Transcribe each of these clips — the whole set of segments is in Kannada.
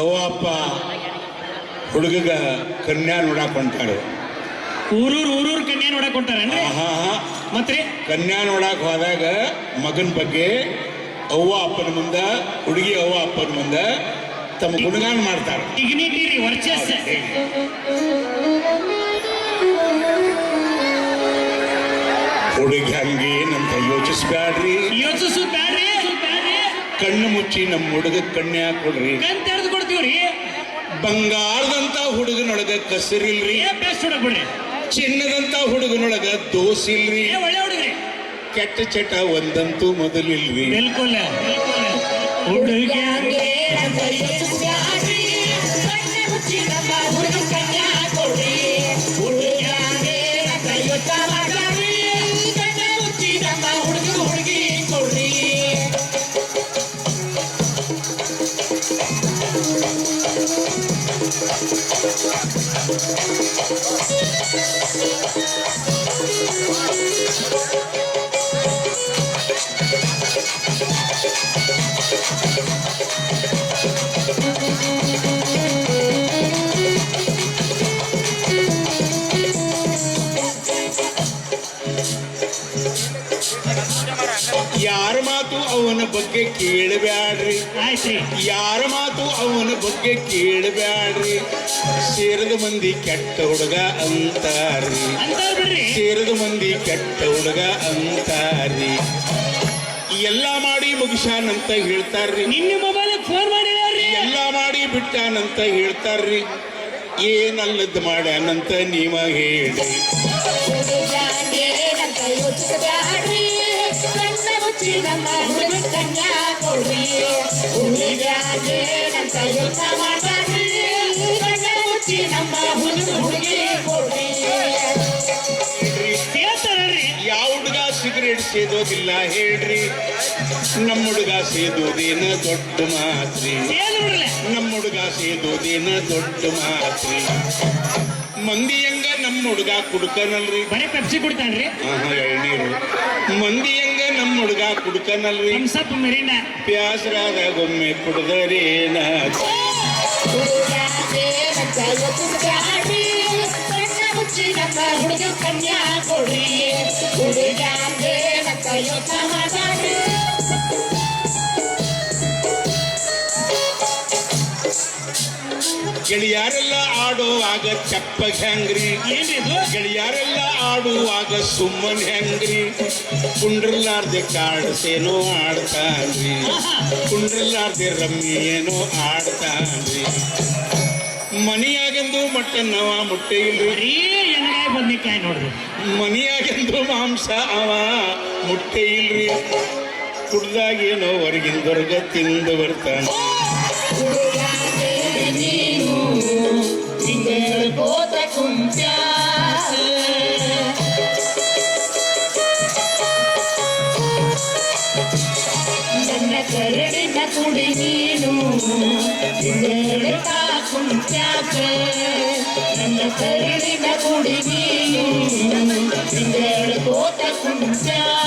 ಅವ್ವ ಅಪ್ಪ ಹುಡುಗಗ ಕನ್ಯಾ ನೋಡಕ್ ಹೊಂಟಾಳು. ಊರೂರು ಊರೂರು ಕನ್ಯಾ ನೋಡಕ್ ಹೊಂಟಾರೇನ್ರಿ? ಮತ್ರಿ? ಕನ್ಯಾ ನೋಡಕ್ ಹೋದಾಗ ಮಗನ ಬಗ್ಗೆ ಅವ್ವ ಅಪ್ಪನ ಮುಂದ ಹುಡುಗಿ ಅವ್ವ ಅಪ್ಪನ ಮುಂದ ತಮ್ಮ ಗುಣಗಾನ ಮಾಡ್ತಾರೆ ಡಿಗ್ನಿಟಿ ರೀ ವರ್ಚಸ್ ಹುಡುಗಿ ಹಂಗೇನಂತ ಯೋಚಿಸ್ಬ್ಯಾಡ್ರಿ. ಯೋಚಿಸು ಬ್ಯಾಡ್ರಿ ಬ್ಯಾಡ್ರಿ ಕಣ್ಣು ಮುಚ್ಚಿ ನಮ್ಮ ಹುಡುಗ ಕನ್ಯಾ ಕೊಡ್ರಿ. ಕೊಡ್ತೀವ್ರಿ ಬಂಗಾರದಂತ ಹುಡುಗನೊಳಗ ಕಸರಿಲ್ರಿ. ಏ ಬೆಸ್ಟ್ ಹುಡುಗ ಬಿಡ್ರಿ ಚಿನ್ನದಂತ ಹುಡುಗನೊಳಗ ದೋಸಿಲ್ರಿ. ಏ ಒಳ್ಳೆ ಹುಡುಗ್ರಿ. ಕೆಟ್ಟ ಚಟ ಒಂದಂತೂ ಮೊದಲಿಲ್ರಿ. ಬಿಲ್ಕುಲ್. ಹುಡುಗ್ಯಾಂಗೆ Thank you. ಬಗ್ಗೆ ಕೇಳಬ್ಯಾಡ್ರಿ ಆಯ್ತ್ರಿ. ಯಾರ ಮಾತು ಅವನ ಬಗ್ಗೆ ಕೇಳಬ್ಯಾಡ್ರಿ ಸೇರದ ಮಂದಿ ಕೆಟ್ಟ ಹುಡುಗ ಅಂತಾರ್ರಿ. ಅಂತ ಬಿಡ್ರಿ ಸೇರದ ಮಂದಿ ಕೆಟ್ಟ ಹುಡುಗ ಅಂತಾರ್ರಿ. ಎಲ್ಲ ಮಾಡಿ ಮುಗಿಸಾನಂತ ಹೇಳ್ತಾರ್ರಿ. ನಿನ್ನ ಮೊಬೈಲ್ ಫೋನ್ ಮಾಡಿದಾರ್ರಿ ಎಲ್ಲ ಮಾಡಿ ಬಿಟ್ಟಾನಂತ ಹೇಳ್ತಾರ್ರಿ. ಏನಲ್ಲದ್ ಮಾಡ್ಯಾನಂತ ನೀವ ಹೇಳಿ ಕನ್ಯಾ ಯೋಚ ಕಣ್ಣ ಮುಚ್ಚಿ ನಮ್ಮ ಹುಡುಗ ಹುಡುಗಿ ಯಾವ ಹುಡುಗ ಸಿಗರೇಟ್ ಸೇದೋದಿಲ್ಲ ಹೇಳ್ರಿ. ನಮ್ಮ ಹುಡುಗ ಸೇದೋದೇನ ದೊಡ್ಡ ಮಾತ್ರಿ. ನಮ್ಮ ಹುಡುಗ ಸೇದೋದೇನ ದೊಡ್ಡ ಮಾತ್ರಿ. ಮಂದಿ ಹೆಂಗ ನಮ್ಮ ಹುಡುಗ ಕುಡ್ಕನಲ್ರಿ ಬರೀ ಪೆಪ್ಸಿ ಕುಡ್ತಾನ್ರಿ. ಎಳ್ನೀರು. ಮಂದಿ ಹಂಗ ನಮ್ಮ ಹುಡುಗ ಕುಡ್ಕನಲ್ರಿ ಸ್ವಲ್ಪ ಮಿರಿಂಡ. ಪ್ಯಾಸರಾದ ಗೊಮ್ಮೆ ಕುಡ್ದರೇನ ಹುಡುಗ ಕನ್ಯಾ ಕೊಡ್ರಿ. ಹುಡುಗಾಗೆ ಗೆಳೆಯರೆಲ್ಲ ಆಡುವಾಗ ಚಪ್ಪಗ್ ಹೆಂಗ್ರಿ ಗೆಳೆಯಾರೆಲ್ಲ ಇದು? ಗೆಳೆಯರೆಲ್ಲ ಆಡುವಾಗ ಸುಮ್ಮನ್ ಹೆಂಗ್ರಿ ಕುಂಡ್ರಲಾರ್ದೆ ಕಾಡ್ಸೇನೋ ಆಡ್ತಾನ್ರಿ. ಕುಂಡ್ರಲಾರ್ದೆ ರಮ್ಮಿ ಏನೋ ಆಡ್ತಾನ್ರಿ. ಮನಿಯಾಗೆಂದು ಮಟನ್ ನವ ಮುಟ್ಟೆ ಇಲ್ರಿ? ಬದ್ನಿಕಾಯಿ ನೋಡ್ರಿ. ಮನಿಯಾಗೆಂದು ಮಾಂಸ ಅವ ಮುಟ್ಟೆ ಇಲ್ರಿ? ಕುಡ್ದಾಗೇನೋ ಹೊರಗಿಂದೊರ್ಗ ತಿಂದು ಬರ್ತಾನೆ ಹುಡುಗಾಗೆ ನೀನು ತಿಂಗಳಗೋತ ಕುಂತ್ಯಾಸ ನನ್ನ ಕರಡಿನ ಕುಡಿ ನೀನು ತಿಂಗಳತಾ ಕುಂತ್ಯಾಕ ನನ್ನ ಕರಡಿನ ಕುಡಿ ನೀನು ತಿಂಗಳಗೋತ ಕುಂತ್ಯಾಕ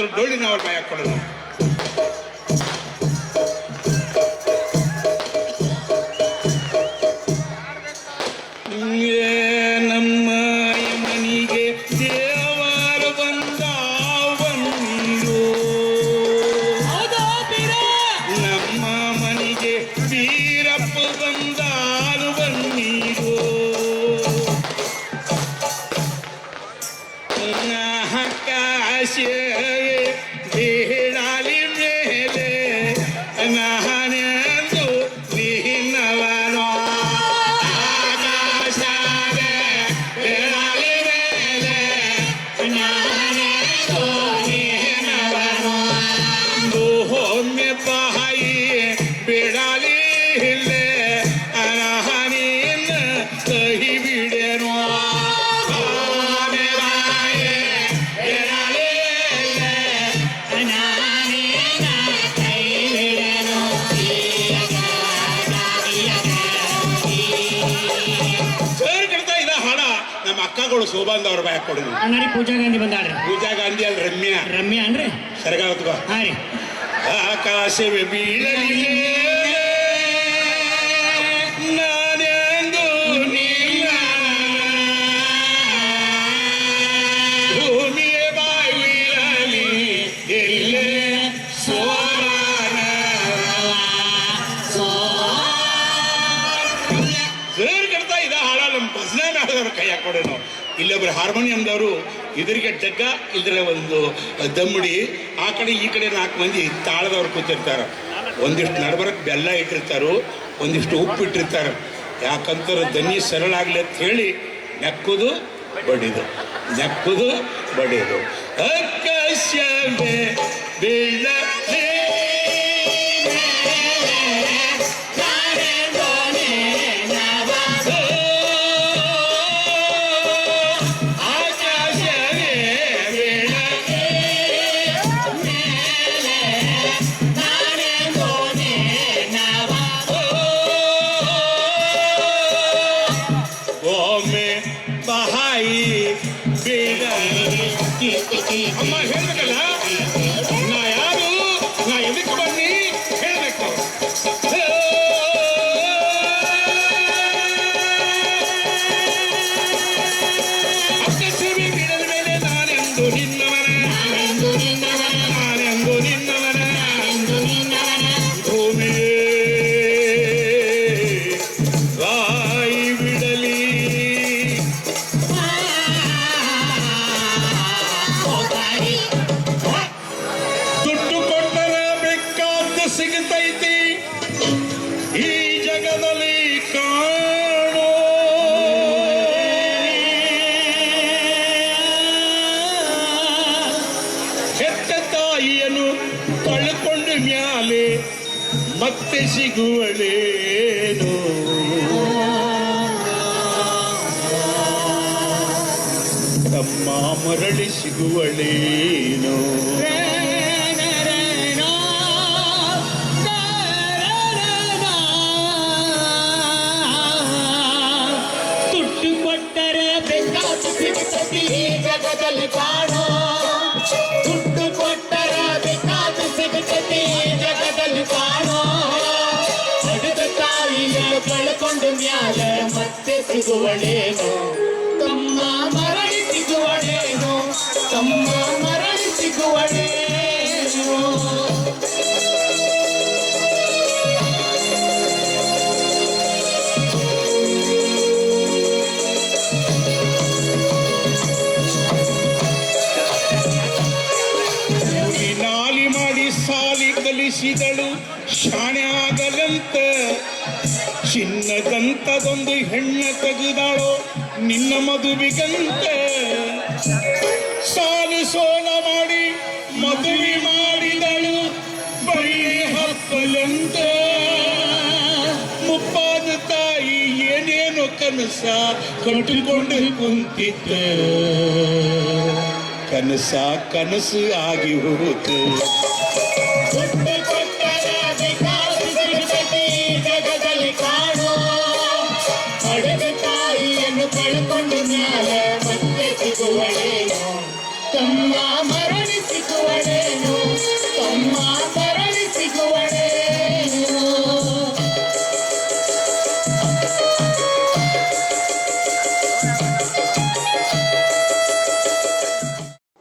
ಬೀರಪ್ಪನ ಭಕ್ತರು ಡೊಳ್ಳಿನ ಅವ್ರ ಬಾಯ ಕೊಡೋದು ಶೋಭಾಂದ ಅವ್ರ ಬಾಯ್ ಕೊಡುದು ಅಂಗಡಿ ಪೂಜಾ ಗಾಂಧಿ ಬಂದಾಳ್ರಿ. ಪೂಜಾ ಗಾಂಧಿ ಅಲ್ಲಿ ರಮ್ಯಾ. ರಮ್ಯಾ ಅನ್ರಿ ಸರಗಾವತ್ಕೋ ಹಾ ರೀ. ಆಕಾಶವೇ ಬೀಳಲಿ. ನಾನೆಂದು ನಿನ್ನ ಭೂಮಿಯೇ ಬಾಗಿಲಲಿ ಎಲ್ಲೇ ಸೋರನ ಜೋರ್ ಕಡ್ತಾ ಇದ ಹಾಳ ನಮ್ಮ ಭಜನೆ ಮಾಡಿದವ್ರ ಕೈ ಹಾಕೊಡೇನು ಇಲ್ಲೊಬ್ರು ಹಾರ್ಮೋನಿಯಂದವರು ಇದರಿಗೆ ಡಗ್ಗ ಇದರ ಒಂದು ದಮ್ಮಡಿ. ಆ ಕಡೆ ಈ ಕಡೆ ನಾಲ್ಕು ಮಂದಿ ತಾಳದವ್ರು ಕೂತಿರ್ತಾರೆ. ಒಂದಿಷ್ಟು ನಡಬರಕ್ ಬೆಲ್ಲ ಇಟ್ಟಿರ್ತಾರೋ, ಒಂದಿಷ್ಟು ಉಪ್ಪು ಇಟ್ಟಿರ್ತಾರೆ. ಯಾಕಂತಾರೆ ದನಿ ಸರಳ ಆಗ್ಲಿ ಅಂತ ಹೇಳಿ ನೆಕ್ಕುದು ಬಡಿದು ನೆಕ್ಕುದು ಬಡಿದು. ಆಕಾಶವೇ में बहाई बेड़ा ಕಳ್ಕೊಂಡು ಮ್ಯಾಲೆ ಮತ್ತೆ ಸಿಗುವಳೇನು. ತಮ್ಮ ಮರಳಿ ಸಿಗುವಳೇನು. ತುಟ್ಟು ಕೊಟ್ಟರೆ ಈ ಜಗದಲ್ಲಿ. ಕಾಣೋ ಮತ್ತೆ ಸಿಗುವಳೇನು ತಮ್ಮ ಚಿನ್ನದಂತದೊಂದು ಹೆಣ್ಣ ತೆಗೆದಾಳೋ ನಿನ್ನ ಮದುವಿಗಂತೆ. ಸಾಲು ಸೋಲ ಮಾಡಿ ಮದುವೆ ಮಾಡಿದಳು ಬಳ್ಳಿ ಹಪ್ಪಲಂತೆ. ಮುಪ್ಪಾದ ತಾಯಿ ಏನೇನು ಕನಸ ಕಟ್ಟಿಕೊಂಡು ಕುಂತಿದ್ದ ಕನಸ ಕನಸು ಆಗಿ ಹೋತು.